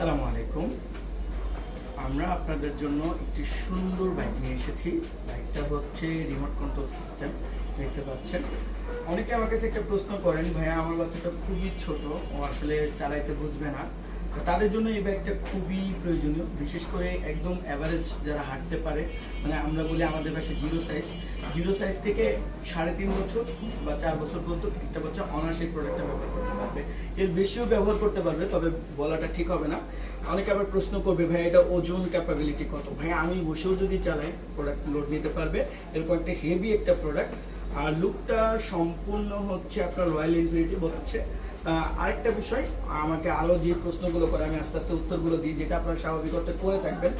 আসসালামু আলাইকুম। আমরা আপনাদের জন্য একটি সুন্দর বাইক নিয়ে এসেছি। বাইকটা হচ্ছে রিমোট কন্ট্রোল সিস্টেম, দেখতে পাচ্ছেন। অনেকে আমার কাছে একটা প্রশ্ন করেন, ভাইয়া, আমার বাচ্চাটা খুবই ছোট, ও আসলে চালাইতে বুঝবে না। তাদের জন্য এই ব্যাগটা খুবই প্রয়োজনীয়। বিশেষ করে একদম অ্যাভারেজ যারা হাঁটতে পারে মানে আমরা বলি আমাদের বাসায় জিরো সাইজ জিরো সাইজ থেকে সাড়ে তিন বছর বা চার বছর পর্যন্ত একটা বাচ্চা অনার্স এই প্রোডাক্টটা ব্যবহার করতে পারবে। এর বেশিও ব্যবহার করতে পারবে, তবে বলাটা ঠিক হবে না। অনেকে আবার প্রশ্ন করবে, ভাই, এটা ওজন ক্যাপাবিলিটি কত? ভাই, আমি বসেও যদি চালাই প্রোডাক্ট লোড নিতে পারবে। এরকম একটা হেভি একটা প্রোডাক্ট আর লুকটা সম্পূর্ণ হচ্ছে আপনার রয়্যাল ইনফিনিটি হচ্ছে আহ, আরেকটা বিষয় আমাকে আলো যে প্রশ্নগুলো করে আমি আস্তে আস্তে উত্তরগুলো দিই যেটা আপনারা স্বাভাবিক অর্থে করে থাকবেন।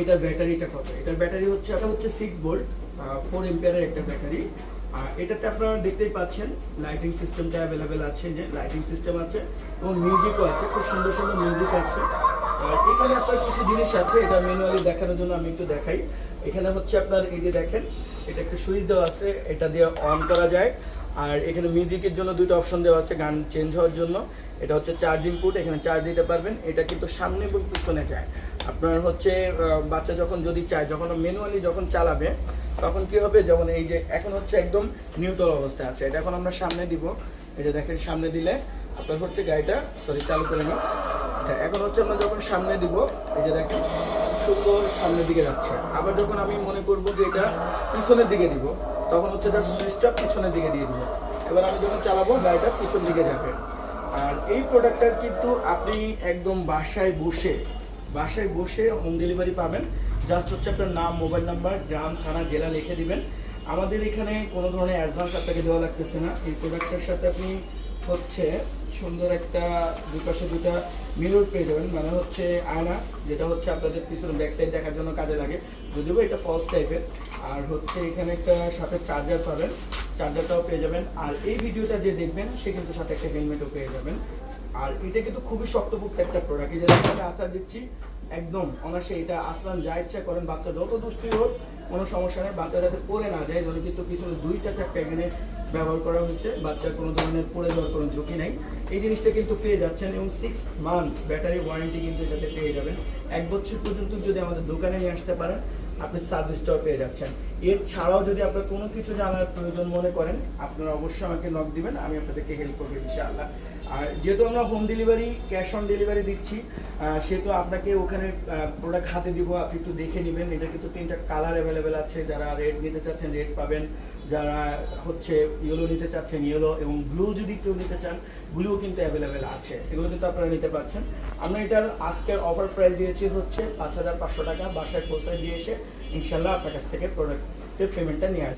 এটার ব্যাটারিটা কত? এটার ব্যাটারি হচ্ছে এটা হচ্ছে সিক্স ভোল্ট ফোর এম্পিয়ারের একটা ব্যাটারি। এটাতে আপনারা দেখতেই পাচ্ছেন লাইটিং সিস্টেমটা অ্যাভেলেবেল আছে যে লাইটিং সিস্টেম আছে এবং মিউজিকও আছে খুব সুন্দর সুন্দর মিউজিক আছে। আর এখানে আপনার কিছু জিনিস আছে, এটা ম্যানুয়ালি দেখানোর জন্য আমি একটু দেখাই। এখানে হচ্ছে আপনার এই যে দেখেন, এটা একটা সুইচ দেওয়া আছে, এটা দিয়ে অন করা যায়। আর এখানে মিউজিকের জন্য দুটো অপশন দেওয়া আছে, গান চেঞ্জ হওয়ার জন্য। এটা হচ্ছে চার্জিং পুট এখানে চার্জ দিতে পারবেন। এটা কিন্তু সামনে এবং পিছনে যায়। আপনার হচ্ছে বাচ্চা যখন যদি চায়, যখন ম্যানুয়ালি যখন চালাবে, তখন কি হবে? যেমন এই যে, এখন হচ্ছে একদম নিউট্রাল অবস্থায় আছে। এটা এখন আমরা সামনে দিব। এই যে দেখেন, সামনে দিলে আপনার হচ্ছে গাড়িটা সরি চালু করে নিই। আচ্ছা এখন হচ্ছে আমরা যখন সামনে দিব, এই যে দেখেন সুন্দর সামনের দিকে যাচ্ছে। আবার যখন আমি মনে করব যে এটা পিছনের দিকে দিব, তখন হচ্ছে তার সুইচটা পিছনের দিকে দিয়ে দিব। এবার আমি যখন চালাবো, গাড়িটা পিছন দিকে যাবে। আর এই প্রোডাক্টটা কিন্তু আপনি একদম বাসায় বসে বাসায় বসে হোম ডেলিভারি পাবেন। জাস্ট হচ্ছে আপনার নাম মোবাইল নাম্বার গ্রাম, থানা, জেলা লিখে দিবেন। আমাদের এখানে কোনো ধরনের অ্যাডভান্স আপনাকে দেওয়া লাগতেছে না। এই প্রোডাক্টের সাথে আপনি হচ্ছে সুন্দর একটা দুই পাশে দুটা মিরর পেয়ে যাবেন। মানে হচ্ছে আয়না, যেটা হচ্ছে আপনাদের পিছনে ব্যাক সাইড দেখার জন্য কাজে লাগে। যদিও এটা ফলস টাইপের আর হচ্ছে এখানে একটা সাথে চার্জার পাবেন। চার্জারটাও পেয়ে যাবেন। আর এই ভিডিওটা যে দেখবেন, সে কিন্তু সাথে একটা হেলমেটও পেয়ে যাবেন। আর এটা কিন্তু খুবই শক্তপোক্ত একটা প্রোডাক্ট এই যে আসার দিচ্ছি একদম অনায়াসে এটা আসলাম যা ইচ্ছা করেন, বাচ্চা যত দুষ্টি হোক, কোনো সমস্যা নেই, বাচ্চা যাতে পড়ে না যায়, ধরো কিন্তু পিছনে দুইটা চারটা এখানে ব্যবহার করা হয়েছে বাচ্চার কোনো ধরনের পড়ে যাওয়ার কোনো ঝুঁকি নেই। এই জিনিসটা কিন্তু পেয়ে যাচ্ছেন এবং সিক্স মান্থ ব্যাটারি ওয়ারেন্টি কিন্তু এটাতে পেয়ে যাবেন। এক বছর পর্যন্ত যদি আমাদের দোকানে নিয়ে আসতে পারেন, আপনি সার্ভিসটাও পেয়ে যাচ্ছেন। এছাড়াও যদি আপনার কোনো কিছু জানার প্রয়োজন মনে করেন, আপনারা অবশ্যই আমাকে নক দিবেন, আমি আপনাদেরকে হেল্প করব ইনশাআল্লাহ। আর যেহেতু আমরা home delivery cash on delivery দিচ্ছি সেহেতু আপনাকে ওখানে প্রোডাক্ট হাতে দিব, আপনি একটু দেখে নেবেন। এটা কিন্তু তিনটা কালার অ্যাভেলেবেল আছে, যারা রেড নিতে চাচ্ছেন রেড পাবেন। যারা হচ্ছে ইয়েলো নিতে চাচ্ছেন ইয়েলো এবং ব্লু যদি কেউ নিতে চান ব্লু কিন্তু অ্যাভেলেবেল আছে। এগুলো কিন্তু আপনারা নিতে পারছেন। আমরা এটার আজকের অফার প্রাইস দিয়েছি হচ্ছে পাঁচ হাজার পাঁচশো টাকা। বাসায় পৌঁছায় দিয়ে এসে ইনশাল্লাহ আপনার কাছ থেকে প্রোডাক্টের পেমেন্টটা নিয়ে আসবে